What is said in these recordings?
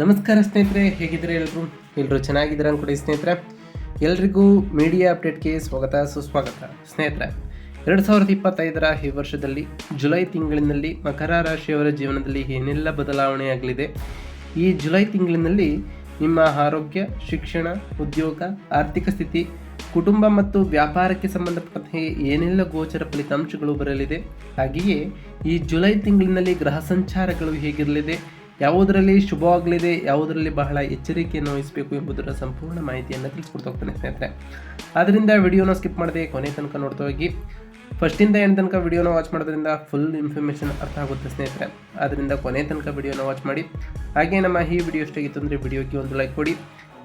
ನಮಸ್ಕಾರ ಸ್ನೇಹಿತರೆ, ಹೇಗಿದ್ದಾರೆ ಎಲ್ಲರೂ ಎಲ್ಲರೂ ಚೆನ್ನಾಗಿದ್ದೀರಾ ಅನ್ಕೊಡಿ ಸ್ನೇಹಿತರೆ. ಎಲ್ರಿಗೂ ಮೀಡಿಯಾ ಅಪ್ಡೇಟ್ಗೆ ಸ್ವಾಗತ, ಸುಸ್ವಾಗತ. ಸ್ನೇಹಿತರೆ, ಎರಡು ಸಾವಿರದ ಇಪ್ಪತ್ತೈದರ ಈ ವರ್ಷದಲ್ಲಿ ಜುಲೈ ತಿಂಗಳಿನಲ್ಲಿ ಮಕರ ರಾಶಿಯವರ ಜೀವನದಲ್ಲಿ ಏನೆಲ್ಲ ಬದಲಾವಣೆಯಾಗಲಿದೆ ಈ ಜುಲೈ ತಿಂಗಳಿನಲ್ಲಿ ನಿಮ್ಮ ಆರೋಗ್ಯ, ಶಿಕ್ಷಣ, ಉದ್ಯೋಗ, ಆರ್ಥಿಕ ಸ್ಥಿತಿ, ಕುಟುಂಬ ಮತ್ತು ವ್ಯಾಪಾರಕ್ಕೆ ಸಂಬಂಧಪಟ್ಟಂತೆ ಏನೆಲ್ಲ ಗೋಚರ ಫಲಿತಾಂಶಗಳು ಬರಲಿದೆ? ಹಾಗೆಯೇ ಈ ಜುಲೈ ತಿಂಗಳಿನಲ್ಲಿ ಗ್ರಹ ಸಂಚಾರಗಳು ಹೇಗಿರಲಿದೆ? ಯಾವುದರಲ್ಲಿ ಶುಭವಾಗಲಿದೆ ಯಾವುದರಲ್ಲಿ ಬಹಳ ಎಚ್ಚರಿಕೆಯನ್ನು ವಹಿಸಬೇಕು ಎಂಬುದರ ಸಂಪೂರ್ಣ ಮಾಹಿತಿಯನ್ನು ತಿಳಿಸ್ಕೊಡ್ತಾ ಹೋಗ್ತಾನೆ ಸ್ನೇಹಿತರೆ. ಆದ್ದರಿಂದ ವಿಡಿಯೋನ ಸ್ಕಿಪ್ ಮಾಡದೆ ಕೊನೆ ತನಕ ನೋಡ್ತಾ ಹೋಗಿ. ಫಸ್ಟಿಂದ ಏನು ತನಕ ವಿಡಿಯೋನ ವಾಚ್ ಮಾಡೋದ್ರಿಂದ ಫುಲ್ ಇನ್ಫಾರ್ಮೇಷನ್ ಅರ್ಥ ಆಗುತ್ತೆ ಸ್ನೇಹಿತರೆ. ಆದ್ದರಿಂದ ಕೊನೆ ತನಕ ವಿಡಿಯೋನ ವಾಚ್ ಮಾಡಿ. ಹಾಗೆ ನಮ್ಮ ಈ ವಿಡಿಯೋ ಇಷ್ಟಾಗಿತ್ತು ಅಂದರೆ ವಿಡಿಯೋಗೆ ಒಂದು ಲೈಕ್ ಕೊಡಿ.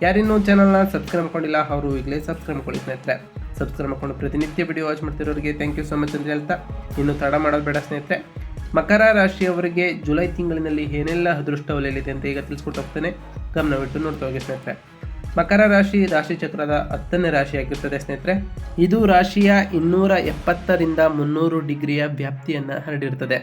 ಯಾರಿನ್ನೂ ಚಾನಲ್ನ ಸಬ್ಸ್ಕ್ರೈಬ್ ಮಾಡ್ಕೊಂಡಿಲ್ಲ ಅವರು ಈಗಲೇ ಸಬ್ಸ್ಕ್ರೈಬ್ ಮಾಡ್ಕೊಳ್ಳಿ ಸ್ನೇಹಿತರೆ. ಸಬ್ಸ್ಕ್ರೈಬ್ ಮಾಡ್ಕೊಂಡು ಪ್ರತಿನಿತ್ಯ ವಿಡಿಯೋ ವಾಚ್ ಮಾಡ್ತಿರೋರಿಗೆ ಥ್ಯಾಂಕ್ ಯು ಸೊ ಮಚ್ ಅಂತ ಹೇಳ್ತಾ, ಇನ್ನೂ ತಡ ಮಾಡೋದು ಬೇಡ ಸ್ನೇಹಿತರೆ. ಮಕರ ರಾಶಿಯವರಿಗೆ ಜುಲೈ ತಿಂಗಳಿನಲ್ಲಿ ಏನೆಲ್ಲ ಅದೃಷ್ಟ ಒಲೆಯಲಿದೆ ಅಂತ ಈಗ ತಿಳಿಸ್ಕೊಟ್ಟು ಹೋಗ್ತೇನೆ. ಗಮನವಿಟ್ಟು ನೋಡ್ತಾ ಹೋಗಿ ಸ್ನೇಹಿತರೆ. ಮಕರ ರಾಶಿ ರಾಶಿ ಚಕ್ರದ ಹತ್ತನೇ ರಾಶಿಯಾಗಿರ್ತದೆ ಸ್ನೇಹಿತರೆ. ಇದು ರಾಶಿಯ ಇನ್ನೂರ ಎಪ್ಪತ್ತರಿಂದ ಮುನ್ನೂರು ಡಿಗ್ರಿಯ ವ್ಯಾಪ್ತಿಯನ್ನು ಹರಡಿರ್ತದೆ.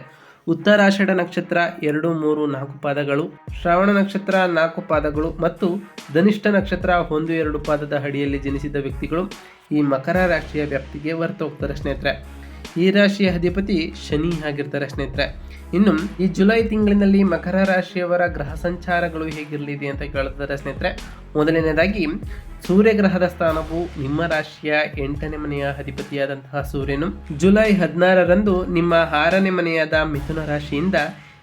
ಉತ್ತರಾಷಾಢ ನಕ್ಷತ್ರ ಎರಡು, ಮೂರು, ನಾಲ್ಕು ಪಾದಗಳು, ಶ್ರಾವಣ ನಕ್ಷತ್ರ ನಾಲ್ಕು ಪಾದಗಳು ಮತ್ತು ಧನಿಷ್ಠ ನಕ್ಷತ್ರ ಒಂದು, ಎರಡು ಪಾದದ ಅಡಿಯಲ್ಲಿ ಜನಿಸಿದ ವ್ಯಕ್ತಿಗಳು ಈ ಮಕರ ರಾಶಿಯ ವ್ಯಾಪ್ತಿಗೆ ಹೊರತು ಹೋಗ್ತಾರೆ ಸ್ನೇಹಿತರೆ. ಈ ರಾಶಿಯ ಅಧಿಪತಿ ಶನಿ ಆಗಿರ್ತಾರೆ ಸ್ನೇಹಿತರೆ. ಇನ್ನು ಈ ಜುಲೈ ತಿಂಗಳಿನಲ್ಲಿ ಮಕರ ರಾಶಿಯವರ ಗ್ರಹ ಸಂಚಾರಗಳು ಹೇಗಿರಲಿದೆ ಅಂತ ಕೇಳ್ತಾರೆ ಸ್ನೇಹಿತರೆ. ಮೊದಲನೇದಾಗಿ, ಸೂರ್ಯಗ್ರಹದ ಸ್ಥಾನವು ನಿಮ್ಮ ರಾಶಿಯ ಎಂಟನೇ ಮನೆಯ ಅಧಿಪತಿಯಾದಂತಹ ಸೂರ್ಯನು. ಜುಲೈ ಹದಿನಾರರಂದು ನಿಮ್ಮ ಆರನೇ ಮನೆಯಾದ ಮಿಥುನ ರಾಶಿಯಿಂದ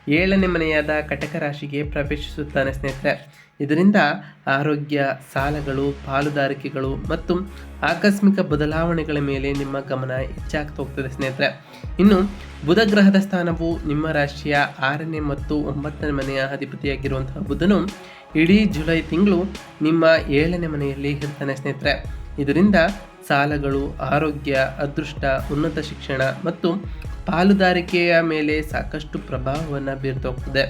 ಏಳನೇ ಮನೆಯಾದ ಕಟಕ ರಾಶಿಗೆ ಪ್ರವೇಶಿಸುತ್ತಾನೆ ಸ್ನೇಹಿತರೆ. ಇದರಿಂದ ಆರೋಗ್ಯ, ಸಾಲಗಳು, ಪಾಲುದಾರಿಕೆಗಳು ಮತ್ತು ಆಕಸ್ಮಿಕ ಬದಲಾವಣೆಗಳ ಮೇಲೆ ನಿಮ್ಮ ಗಮನ ಹೆಚ್ಚಾಗ್ತಾ ಹೋಗ್ತದೆ ಸ್ನೇಹಿತರೆ. ಇನ್ನು ಬುಧ ಗ್ರಹದ ಸ್ಥಾನವು ನಿಮ್ಮ ರಾಶಿಯ ಆರನೇ ಮತ್ತು ಒಂಬತ್ತನೇ ಮನೆಯ ಅಧಿಪತಿಯಾಗಿರುವಂತಹ ಬುಧನು ಇಡೀ ಜುಲೈ ತಿಂಗಳು ನಿಮ್ಮ ಏಳನೇ ಮನೆಯಲ್ಲಿ ಇರ್ತಾನೆ ಸ್ನೇಹಿತರೆ. ಇದರಿಂದ ಸಾಲಗಳು, ಆರೋಗ್ಯ, ಅದೃಷ್ಟ, ಉನ್ನತ ಶಿಕ್ಷಣ ಮತ್ತು ಪಾಲುದಾರಿಕೆಯ ಮೇಲೆ ಸಾಕಷ್ಟು ಪ್ರಭಾವವನ್ನು ಬೀರ್ತೋಗ್ತದೆ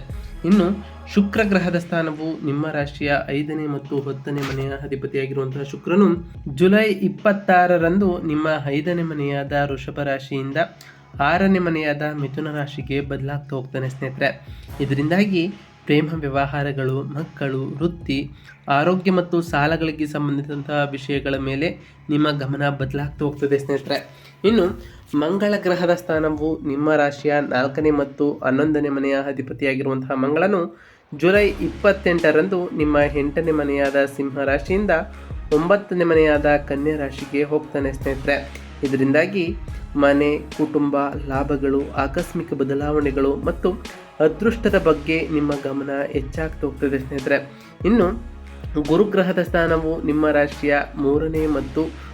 ಇನ್ನು ಶುಕ್ರ ಗ್ರಹದ ಸ್ಥಾನವು ನಿಮ್ಮ ರಾಶಿಯ ಐದನೇ ಮತ್ತು ಹತ್ತನೇ ಮನೆಯ ಅಧಿಪತಿಯಾಗಿರುವಂತಹ ಶುಕ್ರನು ಜುಲೈ ಇಪ್ಪತ್ತಾರರಂದು ನಿಮ್ಮ ಐದನೇ ಮನೆಯಾದ ವೃಷಭ ರಾಶಿಯಿಂದ ಆರನೇ ಮನೆಯಾದ ಮಿಥುನ ರಾಶಿಗೆ ಬದಲಾಗ್ತಾ ಹೋಗ್ತಾನೆ ಸ್ನೇಹಿತರೆ. ಇದರಿಂದಾಗಿ ಪ್ರೇಮ ವ್ಯವಹಾರಗಳು, ಮಕ್ಕಳು, ವೃತ್ತಿ, ಆರೋಗ್ಯ ಮತ್ತು ಸಾಲಗಳಿಗೆ ಸಂಬಂಧಿಸಿದಂತಹ ವಿಷಯಗಳ ಮೇಲೆ ನಿಮ್ಮ ಗಮನ ಬದಲಾಗ್ತಾ ಹೋಗ್ತದೆ ಸ್ನೇಹಿತರೆ. ಇನ್ನು ಮಂಗಳ ಗ್ರಹದ ಸ್ಥಾನವು ನಿಮ್ಮ ರಾಶಿಯ ನಾಲ್ಕನೇ ಮತ್ತು ಹನ್ನೊಂದನೇ ಮನೆಯ ಅಧಿಪತಿಯಾಗಿರುವಂತಹ ಮಂಗಳನು ಜುಲೈ ಇಪ್ಪತ್ತೆಂಟರಂದು ನಿಮ್ಮ ಎಂಟನೇ ಮನೆಯಾದ ಸಿಂಹ ರಾಶಿಯಿಂದ ಒಂಬತ್ತನೇ ಮನೆಯಾದ ಕನ್ಯಾ ರಾಶಿಗೆ ಹೋಗ್ತಾನೆ ಸ್ನೇಹಿತರೆ. ಇದರಿಂದಾಗಿ ಮನೆ, ಕುಟುಂಬ, ಲಾಭಗಳು, ಆಕಸ್ಮಿಕ ಬದಲಾವಣೆಗಳು ಮತ್ತು ಅದೃಷ್ಟದ ಬಗ್ಗೆ ನಿಮ್ಮ ಗಮನ ಹೆಚ್ಚಾಗ್ತಾ ಹೋಗ್ತದೆ ಸ್ನೇಹಿತರೆ. ಇನ್ನು ಗುರುಗ್ರಹದ ಸ್ಥಾನವು ನಿಮ್ಮ ರಾಶಿಯ ಮೂರನೇ ಮತ್ತು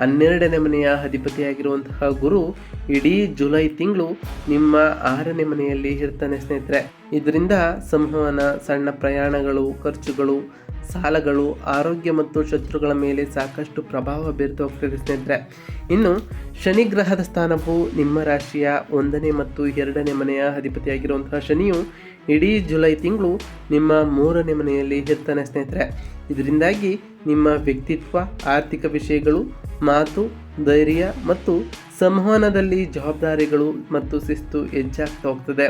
ಹನ್ನೆರಡನೇ ಮನೆಯ ಅಧಿಪತಿಯಾಗಿರುವಂತಹ ಗುರು ಇಡೀ ಜುಲೈ ತಿಂಗಳು ನಿಮ್ಮ ಆರನೇ ಮನೆಯಲ್ಲಿ ಇರ್ತಾನೆ ಸ್ನೇಹಿತರೆ. ಇದರಿಂದ ಸಂವಹನ ಸಣ್ಣ ಪ್ರಯಾಣಗಳು, ಖರ್ಚುಗಳು, ಸಾಲಗಳು, ಆರೋಗ್ಯ ಮತ್ತು ಶತ್ರುಗಳ ಮೇಲೆ ಸಾಕಷ್ಟು ಪ್ರಭಾವ ಬೀರ್ತು ಹೋಗ್ತದೆ ಸ್ನೇಹಿತರೆ. ಇನ್ನು ಶನಿ ಗ್ರಹದ ಸ್ಥಾನವು ನಿಮ್ಮ ರಾಶಿಯ ಒಂದನೇ ಮತ್ತು ಎರಡನೇ ಮನೆಯ ಅಧಿಪತಿಯಾಗಿರುವಂತಹ ಶನಿಯು ಇಡೀ ಜುಲೈ ತಿಂಗಳು ನಿಮ್ಮ ಮೂರನೇ ಮನೆಯಲ್ಲಿ ಇರ್ತಾನೆ ಸ್ನೇಹಿತರೆ. ಇದರಿಂದಾಗಿ ನಿಮ್ಮ ವ್ಯಕ್ತಿತ್ವ, ಆರ್ಥಿಕ ವಿಷಯಗಳು, ಮಾತು, ಧೈರ್ಯ ಮತ್ತು ಸಂವಹನದಲ್ಲಿ ಜವಾಬ್ದಾರಿಗಳು ಮತ್ತು ಶಿಸ್ತು ಹೆಚ್ಚಾಗ್ತಾ ಹೋಗ್ತದೆ.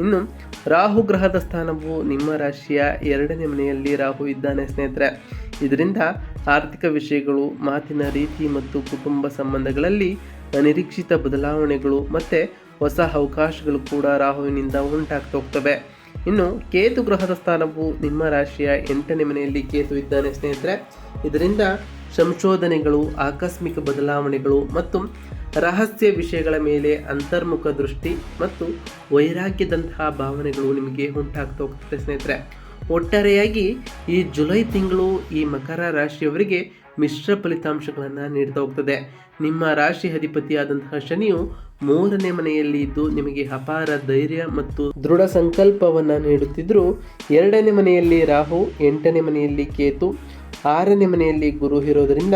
ಇನ್ನು ರಾಹು ಗ್ರಹದ ಸ್ಥಾನವು ನಿಮ್ಮ ರಾಶಿಯ ಎರಡನೇ ಮನೆಯಲ್ಲಿ ರಾಹು ಇದ್ದಾನೆ ಸ್ನೇಹಿತರೆ. ಇದರಿಂದ ಆರ್ಥಿಕ ವಿಷಯಗಳು, ಮಾತಿನ ರೀತಿ ಮತ್ತು ಕುಟುಂಬ ಸಂಬಂಧಗಳಲ್ಲಿ ಅನಿರೀಕ್ಷಿತ ಬದಲಾವಣೆಗಳು ಮತ್ತು ಹೊಸ ಅವಕಾಶಗಳು ಕೂಡ ರಾಹುವಿನಿಂದ ಉಂಟಾಗ್ತಾ ಹೋಗ್ತವೆ. ಇನ್ನು ಕೇತು ಗ್ರಹದ ಸ್ಥಾನವು ನಿಮ್ಮ ರಾಶಿಯ ಎಂಟನೇ ಮನೆಯಲ್ಲಿ ಕೇತು ಇದ್ದಾನೆ ಸ್ನೇಹಿತರೆ. ಇದರಿಂದ ಸಂಶೋಧನೆಗಳು, ಆಕಸ್ಮಿಕ ಬದಲಾವಣೆಗಳು ಮತ್ತು ರಹಸ್ಯ ವಿಷಯಗಳ ಮೇಲೆ ಅಂತರ್ಮುಖ ದೃಷ್ಟಿ ಮತ್ತು ವೈರಾಗ್ಯದಂತಹ ಭಾವನೆಗಳು ನಿಮಗೆ ಉಂಟಾಗ್ತಾ ಹೋಗ್ತದೆ ಸ್ನೇಹಿತರೆ. ಒಟ್ಟಾರೆಯಾಗಿ ಈ ಜುಲೈ ತಿಂಗಳು ಈ ಮಕರ ರಾಶಿಯವರಿಗೆ ಮಿಶ್ರ ಫಲಿತಾಂಶಗಳನ್ನು ನೀಡ್ತಾ ಹೋಗ್ತದೆ. ನಿಮ್ಮ ರಾಶಿ ಅಧಿಪತಿಯಾದಂತಹ ಶನಿಯು ಮೂರನೇ ಮನೆಯಲ್ಲಿ ಇದ್ದು ನಿಮಗೆ ಅಪಾರ ಧೈರ್ಯ ಮತ್ತು ದೃಢ ಸಂಕಲ್ಪವನ್ನು ನೀಡುತ್ತಿದ್ದರೂ ಎರಡನೇ ಮನೆಯಲ್ಲಿ ರಾಹು, ಎಂಟನೇ ಮನೆಯಲ್ಲಿ ಕೇತು, ಆರನೇ ಮನೆಯಲ್ಲಿ ಗುರು ಇರೋದರಿಂದ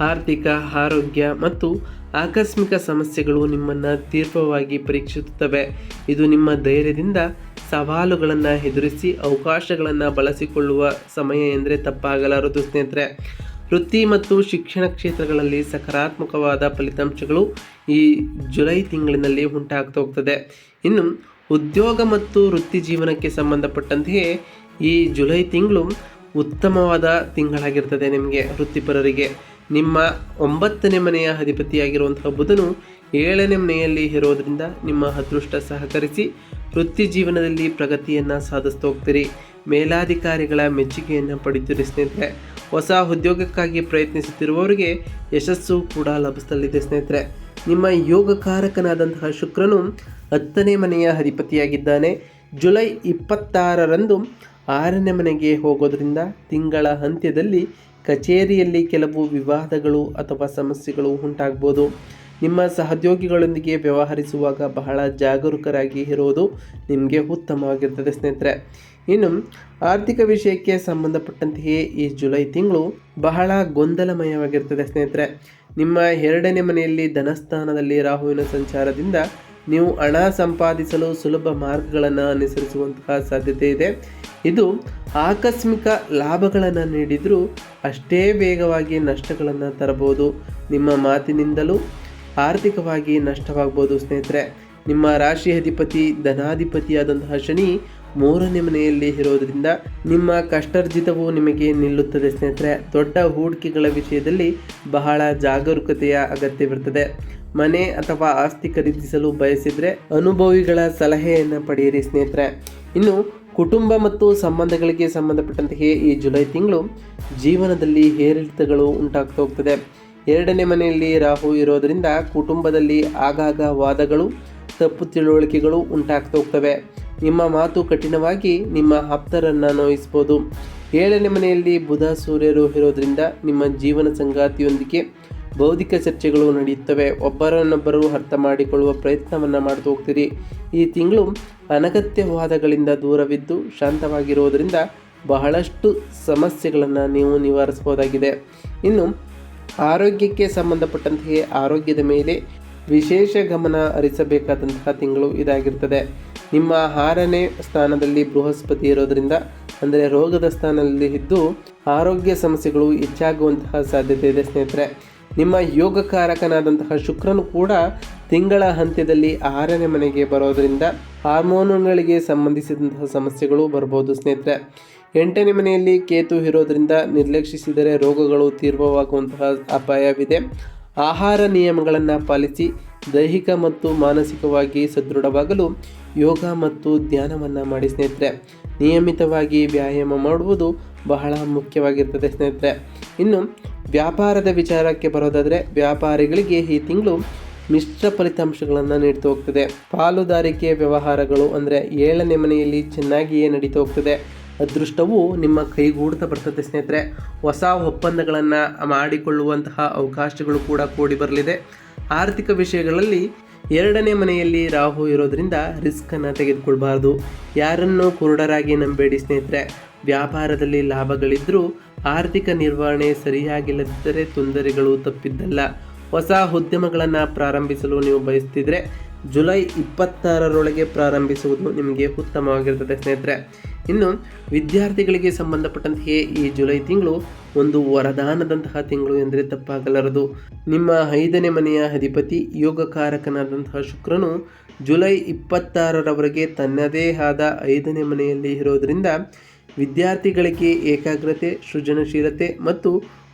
ಆರ್ಥಿಕ, ಆರೋಗ್ಯ ಮತ್ತು ಆಕಸ್ಮಿಕ ಸಮಸ್ಯೆಗಳು ನಿಮ್ಮನ್ನು ತೀವ್ರವಾಗಿ ಪರೀಕ್ಷಿಸುತ್ತವೆ. ಇದು ನಿಮ್ಮ ಧೈರ್ಯದಿಂದ ಸವಾಲುಗಳನ್ನು ಎದುರಿಸಿ ಅವಕಾಶಗಳನ್ನು ಬಳಸಿಕೊಳ್ಳುವ ಸಮಯ ಎಂದರೆ ತಪ್ಪಾಗಲಾರದು ಸ್ನೇಹಿತರೆ. ವೃತ್ತಿ ಮತ್ತು ಶಿಕ್ಷಣ ಕ್ಷೇತ್ರಗಳಲ್ಲಿ ಸಕಾರಾತ್ಮಕವಾದ ಫಲಿತಾಂಶಗಳು ಈ ಜುಲೈ ತಿಂಗಳಿನಲ್ಲಿ ಉಂಟಾಗ್ತಾ ಹೋಗ್ತದೆ. ಇನ್ನು ಉದ್ಯೋಗ ಮತ್ತು ವೃತ್ತಿ ಜೀವನಕ್ಕೆ ಸಂಬಂಧಪಟ್ಟಂತೆಯೇ ಈ ಜುಲೈ ತಿಂಗಳು ಉತ್ತಮವಾದ ತಿಂಗಳಾಗಿರ್ತದೆ ನಿಮಗೆ, ವೃತ್ತಿಪರರಿಗೆ. ನಿಮ್ಮ ಒಂಬತ್ತನೇ ಮನೆಯ ಅಧಿಪತಿಯಾಗಿರುವಂತಹ ಬುಧನು ಏಳನೇ ಮನೆಯಲ್ಲಿ ಇರೋದರಿಂದ ನಿಮ್ಮ ಅದೃಷ್ಟ ಸಹಕರಿಸಿ ವೃತ್ತಿ ಜೀವನದಲ್ಲಿ ಪ್ರಗತಿಯನ್ನು ಸಾಧಿಸ್ತಾ ಹೋಗ್ತೀರಿ. ಮೇಲಾಧಿಕಾರಿಗಳ ಮೆಚ್ಚುಗೆಯನ್ನು ಪಡೆಯುತ್ತೀರಿ ಸ್ನೇಹಿತರೆ. ಹೊಸ ಉದ್ಯೋಗಕ್ಕಾಗಿ ಪ್ರಯತ್ನಿಸುತ್ತಿರುವವರಿಗೆ ಯಶಸ್ಸು ಕೂಡ ಲಭಿಸಲಿದೆ, ಸ್ನೇಹಿತರೆ. ನಿಮ್ಮ ಯೋಗಕಾರಕನಾದಂತಹ ಶುಕ್ರನು ಹತ್ತನೇ ಮನೆಯ ಅಧಿಪತಿಯಾಗಿದ್ದಾನೆ. ಜುಲೈ ಇಪ್ಪತ್ತಾರರಂದು ಆರನೇ ಮನೆಗೆ ಹೋಗೋದ್ರಿಂದ ತಿಂಗಳ ಅಂತ್ಯದಲ್ಲಿ ಕಚೇರಿಯಲ್ಲಿ ಕೆಲವು ವಿವಾದಗಳು ಅಥವಾ ಸಮಸ್ಯೆಗಳು ಉಂಟಾಗ್ಬೋದು. ನಿಮ್ಮ ಸಹೋದ್ಯೋಗಿಗಳೊಂದಿಗೆ ವ್ಯವಹರಿಸುವಾಗ ಬಹಳ ಜಾಗರೂಕರಾಗಿ ಇರೋದು ನಿಮಗೆ ಉತ್ತಮವಾಗಿರ್ತದೆ, ಸ್ನೇಹಿತರೆ. ಇನ್ನು ಆರ್ಥಿಕ ವಿಷಯಕ್ಕೆ ಸಂಬಂಧಪಟ್ಟಂತೆಯೇ ಈ ಜುಲೈ ತಿಂಗಳು ಬಹಳ ಗೊಂದಲಮಯವಾಗಿರ್ತದೆ ಸ್ನೇಹಿತರೆ. ನಿಮ್ಮ ಎರಡನೇ ಮನೆಯಲ್ಲಿ ಧನಸ್ಥಾನದಲ್ಲಿ ರಾಹುವಿನ ಸಂಚಾರದಿಂದ ನೀವು ಹಣ ಸಂಪಾದಿಸಲು ಸುಲಭ ಮಾರ್ಗಗಳನ್ನು ಅನುಸರಿಸುವಂತಹ ಸಾಧ್ಯತೆ ಇದೆ. ಇದು ಆಕಸ್ಮಿಕ ಲಾಭಗಳನ್ನು ನೀಡಿದರೂ ಅಷ್ಟೇ ವೇಗವಾಗಿ ನಷ್ಟಗಳನ್ನು ತರಬಹುದು. ನಿಮ್ಮ ಮಾತಿನಿಂದಲೂ ಆರ್ಥಿಕವಾಗಿ ನಷ್ಟವಾಗ್ಬೋದು ಸ್ನೇಹಿತರೆ. ನಿಮ್ಮ ರಾಶಿ ಅಧಿಪತಿ, ಧನಾಧಿಪತಿಯಾದಂತಹ ಶನಿ ಮೂರನೇ ಮನೆಯಲ್ಲಿ ಇರೋದ್ರಿಂದ ನಿಮ್ಮ ಕಷ್ಟರ್ಜಿತವು ನಿಮಗೆ ನಿಲ್ಲುತ್ತದೆ ಸ್ನೇಹಿತರೆ. ದೊಡ್ಡ ಹೂಡಿಕೆಗಳ ವಿಷಯದಲ್ಲಿ ಬಹಳ ಜಾಗರೂಕತೆಯ ಅಗತ್ಯವಿರುತ್ತದೆ. ಮನೆ ಅಥವಾ ಆಸ್ತಿ ಖರೀದಿಸಲು ಬಯಸಿದರೆ ಅನುಭವಿಗಳ ಸಲಹೆಯನ್ನು ಪಡೆಯಿರಿ ಸ್ನೇಹಿತರೆ. ಇನ್ನು ಕುಟುಂಬ ಮತ್ತು ಸಂಬಂಧಗಳಿಗೆ ಸಂಬಂಧಪಟ್ಟಂತೆಯೇ ಈ ಜುಲೈ ತಿಂಗಳು ಜೀವನದಲ್ಲಿ ಏರಿಳಿತಗಳು ಉಂಟಾಗ್ತಾ ಹೋಗ್ತದೆ. ಎರಡನೇ ಮನೆಯಲ್ಲಿ ರಾಹು ಇರೋದರಿಂದ ಕುಟುಂಬದಲ್ಲಿ ಆಗಾಗ ವಾದಗಳು, ತಪ್ಪು ತಿಳುವಳಿಕೆಗಳು ಉಂಟಾಗ್ತಾ ಹೋಗ್ತವೆ. ನಿಮ್ಮ ಮಾತು ಕಠಿಣವಾಗಿ ನಿಮ್ಮ ಆಪ್ತರನ್ನು ನೋಯಿಸ್ಬೋದು. ಏಳನೇ ಮನೆಯಲ್ಲಿ ಬುಧ ಸೂರ್ಯರು ಇರೋದ್ರಿಂದ ನಿಮ್ಮ ಜೀವನ ಸಂಗಾತಿಯೊಂದಿಗೆ ಬೌದ್ಧಿಕ ಚರ್ಚೆಗಳು ನಡೆಯುತ್ತವೆ. ಒಬ್ಬರನ್ನೊಬ್ಬರು ಅರ್ಥ ಮಾಡಿಕೊಳ್ಳುವ ಪ್ರಯತ್ನವನ್ನು ಮಾಡ್ತಾ ಹೋಗ್ತೀರಿ. ಈ ತಿಂಗಳು ಅನಗತ್ಯ ವಾದಗಳಿಂದ ದೂರವಿದ್ದು ಶಾಂತವಾಗಿರುವುದರಿಂದ ಬಹಳಷ್ಟು ಸಮಸ್ಯೆಗಳನ್ನು ನೀವು ನಿವಾರಿಸಬಹುದಾಗಿದೆ. ಇನ್ನು ಆರೋಗ್ಯಕ್ಕೆ ಸಂಬಂಧಪಟ್ಟಂತೆಯೇ ಆರೋಗ್ಯದ ಮೇಲೆ ವಿಶೇಷ ಗಮನ ಹರಿಸಬೇಕಾದಂತಹ ತಿಂಗಳು ಇದಾಗಿರ್ತದೆ. ನಿಮ್ಮ ಆರನೇ ಸ್ಥಾನದಲ್ಲಿ ಬೃಹಸ್ಪತಿ ಇರೋದರಿಂದ, ಅಂದರೆ ರೋಗದ ಸ್ಥಾನದಲ್ಲಿ ಇದ್ದು ಆರೋಗ್ಯ ಸಮಸ್ಯೆಗಳು ಹೆಚ್ಚಾಗುವಂತಹ ಸಾಧ್ಯತೆ ಇದೆ ಸ್ನೇಹಿತರೆ. ನಿಮ್ಮ ಯೋಗಕಾರಕನಾದಂತಹ ಶುಕ್ರನು ಕೂಡ ತಿಂಗಳ ಅಂತ್ಯದಲ್ಲಿ ಆರನೇ ಮನೆಗೆ ಬರೋದರಿಂದ ಹಾರ್ಮೋನುಗಳಿಗೆ ಸಂಬಂಧಿಸಿದಂತಹ ಸಮಸ್ಯೆಗಳು ಬರ್ಬೋದು ಸ್ನೇಹಿತರೆ. ಎಂಟನೇ ಮನೆಯಲ್ಲಿ ಕೇತು ಇರೋದರಿಂದ ನಿರ್ಲಕ್ಷಿಸಿದರೆ ರೋಗಗಳು ತೀವ್ರವಾಗುವಂತಹ ಅಪಾಯವಿದೆ. ಆಹಾರ ನಿಯಮಗಳನ್ನು ಪಾಲಿಸಿ ದೈಹಿಕ ಮತ್ತು ಮಾನಸಿಕವಾಗಿ ಸದೃಢವಾಗಲು ಯೋಗ ಮತ್ತು ಧ್ಯಾನವನ್ನು ಮಾಡಿ ಸ್ನೇಹಿತರೆ. ನಿಯಮಿತವಾಗಿ ವ್ಯಾಯಾಮ ಮಾಡುವುದು ಬಹಳ ಮುಖ್ಯವಾಗಿರ್ತದೆ ಸ್ನೇಹಿತರೆ. ಇನ್ನು ವ್ಯಾಪಾರದ ವಿಚಾರಕ್ಕೆ ಬರೋದಾದರೆ ವ್ಯಾಪಾರಿಗಳಿಗೆ ಈ ತಿಂಗಳು ಮಿಶ್ರ ಫಲಿತಾಂಶಗಳನ್ನು ನೀಡ್ತಾ ಹೋಗ್ತದೆ. ಪಾಲುದಾರಿಕೆ ವ್ಯವಹಾರಗಳು ಅಂದರೆ ಏಳನೇ ಮನೆಯಲ್ಲಿ ಚೆನ್ನಾಗಿಯೇ ನಡೀತಾ ಹೋಗ್ತದೆ. ಅದೃಷ್ಟವು ನಿಮ್ಮ ಕೈಗೂಡ್ತಾ ಬರ್ತದೆ ಸ್ನೇಹಿತರೆ. ಹೊಸ ಒಪ್ಪಂದಗಳನ್ನು ಮಾಡಿಕೊಳ್ಳುವಂತಹ ಅವಕಾಶಗಳು ಕೂಡ ಕೂಡಿ ಬರಲಿದೆ. ಆರ್ಥಿಕ ವಿಷಯಗಳಲ್ಲಿ ಎರಡನೇ ಮನೆಯಲ್ಲಿ ರಾಹು ಇರೋದರಿಂದ ರಿಸ್ಕನ್ನು ತೆಗೆದುಕೊಳ್ಬಾರ್ದು. ಯಾರನ್ನು ಕುರುಡರಾಗಿ ನಂಬೇಡಿ ಸ್ನೇಹಿತರೆ. ವ್ಯಾಪಾರದಲ್ಲಿ ಲಾಭಗಳಿದ್ದರೂ ಆರ್ಥಿಕ ನಿರ್ವಹಣೆ ಸರಿಯಾಗಿಲ್ಲದಿದ್ದರೆ ತೊಂದರೆಗಳು ತಪ್ಪಿದ್ದಲ್ಲ. ಹೊಸ ಉದ್ಯಮಗಳನ್ನು ಪ್ರಾರಂಭಿಸಲು ನೀವು ಬಯಸ್ತಿದ್ರೆ ಜುಲೈ ಇಪ್ಪತ್ತಾರರೊಳಗೆ ಪ್ರಾರಂಭಿಸುವುದು ನಿಮಗೆ ಉತ್ತಮವಾಗಿರ್ತದೆ ಸ್ನೇಹಿತರೆ. ಇನ್ನು ವಿದ್ಯಾರ್ಥಿಗಳಿಗೆ ಸಂಬಂಧಪಟ್ಟಂತೆಯೇ ಈ ಜುಲೈ ತಿಂಗಳು ಒಂದು ವರದಾನದಂತಹ ತಿಂಗಳು ಎಂದರೆ ತಪ್ಪಾಗಲಾರದು. ನಿಮ್ಮ ಐದನೇ ಮನೆಯ ಅಧಿಪತಿ ಯೋಗಕಾರಕನಾದಂತಹ ಶುಕ್ರನು ಜುಲೈ ಇಪ್ಪತ್ತಾರರವರೆಗೆ ತನ್ನದೇ ಆದ ಐದನೇ ಮನೆಯಲ್ಲಿ ಇರೋದರಿಂದ ವಿದ್ಯಾರ್ಥಿಗಳಿಗೆ ಏಕಾಗ್ರತೆ, ಸೃಜನಶೀಲತೆ ಮತ್ತು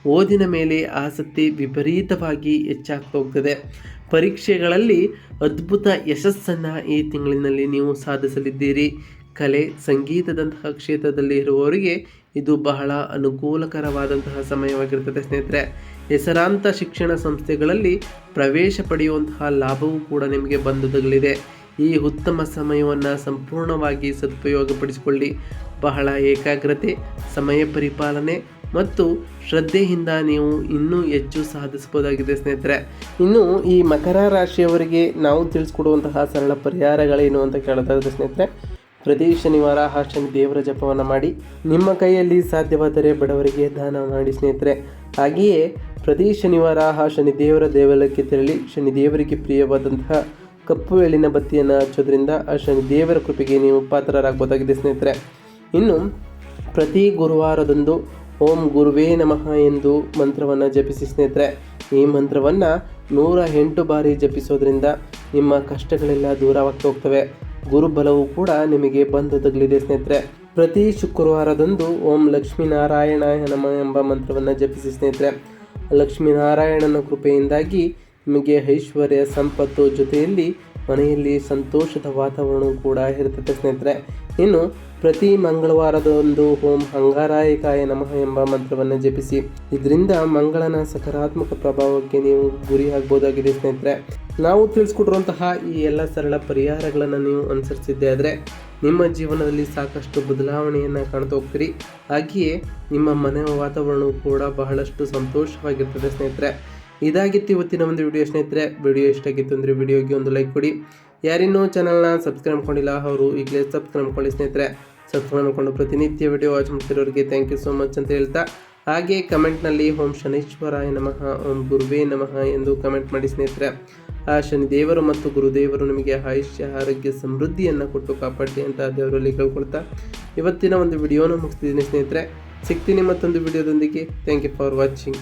ಓದಿನ ಮೇಲೆ ಆಸಕ್ತಿ ವಿಪರೀತವಾಗಿ ಹೆಚ್ಚಾಗ್ತಾ ಹೋಗ್ತದೆ. ಪರೀಕ್ಷೆಗಳಲ್ಲಿ ಅದ್ಭುತ ಯಶಸ್ಸನ್ನು ಈ ತಿಂಗಳಿನಲ್ಲಿ ನೀವು ಸಾಧಿಸಲಿದ್ದೀರಿ. ಕಲೆ, ಸಂಗೀತದಂತಹ ಕ್ಷೇತ್ರದಲ್ಲಿ ಇರುವವರಿಗೆ ಇದು ಬಹಳ ಅನುಕೂಲಕರವಾದಂತಹ ಸಮಯವಾಗಿರ್ತದೆ ಸ್ನೇಹಿತರೆ. ಹೆಸರಾಂತ ಶಿಕ್ಷಣ ಸಂಸ್ಥೆಗಳಲ್ಲಿ ಪ್ರವೇಶ ಪಡೆಯುವಂತಹ ಲಾಭವೂ ಕೂಡ ನಿಮಗೆ ಬಂದುದಗಲಿದೆ. ಈ ಉತ್ತಮ ಸಮಯವನ್ನು ಸಂಪೂರ್ಣವಾಗಿ ಸದುಪಯೋಗಪಡಿಸಿಕೊಳ್ಳಿ. ಬಹಳ ಏಕಾಗ್ರತೆ, ಸಮಯ ಪರಿಪಾಲನೆ ಮತ್ತು ಶ್ರದ್ಧೆಯಿಂದ ನೀವು ಇನ್ನೂ ಹೆಚ್ಚು ಸಾಧಿಸಬಹುದಾಗಿದೆ ಸ್ನೇಹಿತರೆ. ಇನ್ನು ಈ ಮಕರ ರಾಶಿಯವರಿಗೆ ನಾವು ತಿಳಿಸ್ಕೊಡುವಂತಹ ಸರಳ ಪರಿಹಾರಗಳೇನು ಅಂತ ಕೇಳ್ತಾ ಸ್ನೇಹಿತರೆ. ಪ್ರತಿ ಶನಿವಾರ ಶನಿ ದೇವರ ಜಪವನ್ನು ಮಾಡಿ ನಿಮ್ಮ ಕೈಯಲ್ಲಿ ಸಾಧ್ಯವಾದರೆ ಬಡವರಿಗೆ ದಾನ ಮಾಡಿ ಸ್ನೇಹಿತರೆ. ಹಾಗೆಯೇ ಪ್ರತಿ ಶನಿವಾರ ಆ ಶನಿ ದೇವರ ದೇವಾಲಯಕ್ಕೆ ತೆರಳಿ ಶನಿ ದೇವರಿಗೆ ಪ್ರಿಯವಾದಂತಹ ಕಪ್ಪು ಎಳ್ಳಿನ ಬತ್ತಿಯನ್ನು ಹಚ್ಚೋದ್ರಿಂದ ಆ ಶನಿ ದೇವರ ಕೃಪೆಗೆ ನೀವು ಪಾತ್ರರಾಗಬಹುದಾಗಿದೆ ಸ್ನೇಹಿತರೆ. ಇನ್ನು ಪ್ರತಿ ಗುರುವಾರದಂದು ಓಂ ಗುರುವೇ ನಮಃ ಎಂದು ಮಂತ್ರವನ್ನು ಜಪಿಸಿ ಸ್ನೇಹಿತರೆ. ಈ ಮಂತ್ರವನ್ನು ನೂರ ಎಂಟು ಬಾರಿ ಜಪಿಸೋದ್ರಿಂದ ನಿಮ್ಮ ಕಷ್ಟಗಳೆಲ್ಲ ದೂರವಾಗ್ತಾ ಹೋಗ್ತವೆ. ಗುರುಬಲವು ಕೂಡ ನಿಮಗೆ ಬಂದು ತಗಲಿದೆ ಸ್ನೇಹಿತರೆ. ಪ್ರತಿ ಶುಕ್ರವಾರದಂದು ಓಂ ಲಕ್ಷ್ಮೀನಾರಾಯಣ ನಮ ಎಂಬ ಮಂತ್ರವನ್ನು ಜಪಿಸಿ ಸ್ನೇಹಿತರೆ. ಲಕ್ಷ್ಮೀನಾರಾಯಣನ ಕೃಪೆಯಿಂದಾಗಿ ನಿಮಗೆ ಐಶ್ವರ್ಯ ಸಂಪತ್ತು ಜೊತೆಯಲ್ಲಿ ಮನೆಯಲ್ಲಿ ಸಂತೋಷದ ವಾತಾವರಣವು ಕೂಡ ಇರುತ್ತದೆ ಸ್ನೇಹಿತರೆ. ಇನ್ನು ಪ್ರತಿ ಮಂಗಳವಾರದಂದು ಓಂ ಹಂಗಾರಾಯಕಾಯ ನಮಃ ಎಂಬ ಮಂತ್ರವನ್ನು ಜಪಿಸಿ. ಇದರಿಂದ ಮಂಗಳನ ಸಕಾರಾತ್ಮಕ ಪ್ರಭಾವಕ್ಕೆ ನೀವು ಗುರಿ ಆಗ್ಬೋದಾಗಿದೆ ಸ್ನೇಹಿತರೆ. ನಾವು ತಿಳಿಸ್ಕೊಟ್ಟಿರುವಂತಹ ಈ ಎಲ್ಲ ಸರಳ ಪರಿಹಾರಗಳನ್ನು ನೀವು ಅನುಸರಿಸಿದ್ದೆ ಆದರೆ ನಿಮ್ಮ ಜೀವನದಲ್ಲಿ ಸಾಕಷ್ಟು ಬದಲಾವಣೆಯನ್ನು ಕಾಣ್ತಾ ಹೋಗ್ತೀರಿ. ಹಾಗೆಯೇ ನಿಮ್ಮ ಮನೆಯ ವಾತಾವರಣವು ಕೂಡ ಬಹಳಷ್ಟು ಸಂತೋಷವಾಗಿರ್ತದೆ ಸ್ನೇಹಿತರೆ. ಇದಾಗಿತ್ತು ಇವತ್ತಿನ ಒಂದು ವಿಡಿಯೋ ಸ್ನೇಹಿತರೆ. ವಿಡಿಯೋ ಇಷ್ಟ ಆಗಿತ್ತು ಅಂದರೆ ವಿಡಿಯೋಗೆ ಒಂದು ಲೈಕ್ ಕೊಡಿ. ಯಾರಿನ್ನೂ ಚಾನಲ್ನ ಸಬ್ಸ್ಕ್ರೈಬ್ ಮಾಡ್ಕೊಂಡಿಲ್ಲ, ಅವರು ಈಗಲೇ ಸಬ್ಸ್ಕ್ರೈಬ್ ಮಾಡ್ಕೊಳ್ಳಿ ಸ್ನೇಹಿತರೆ. ಸಬ್ಸ್ಕ್ರೈಬ್ ಕೊಂಡು ಪ್ರತಿನಿತ್ಯ ವಿಡಿಯೋ ವಾಚ್ ಮಾಡ್ತಿರೋರಿಗೆ ಥ್ಯಾಂಕ್ ಯು ಸೋ ಮಚ್ ಅಂತ ಹೇಳ್ತಾ, ಹಾಗೆ ಕಮೆಂಟ್ನಲ್ಲಿ ಓಂ ಶನೀಶ್ವರಾಯ ನಮಃ, ಓಂ ಗುರುವೇ ನಮಃ ಎಂದು ಕಮೆಂಟ್ ಮಾಡಿ ಸ್ನೇಹಿತರೆ. ಆ ಶನಿದೇವರು ಮತ್ತು ಗುರುದೇವರು ನಿಮಗೆ ಆಯುಷ್ಯ, ಆರೋಗ್ಯ, ಸಮೃದ್ಧಿಯನ್ನು ಕೊಟ್ಟು ಕಾಪಾಡಿ ಅಂತ ದೇವರಲ್ಲಿ ಕೇಳ್ಕೊಳ್ತಾ ಇವತ್ತಿನ ಒಂದು ವಿಡಿಯೋನ ಮುಗಿಸ್ತಿದ್ದೀನಿ ಸ್ನೇಹಿತರೆ. ಸಿಗ್ತೀನಿ ಮತ್ತೊಂದು ವಿಡಿಯೋದೊಂದಿಗೆ ಥ್ಯಾಂಕ್ ಯು ಫಾರ್ ವಾಚಿಂಗ್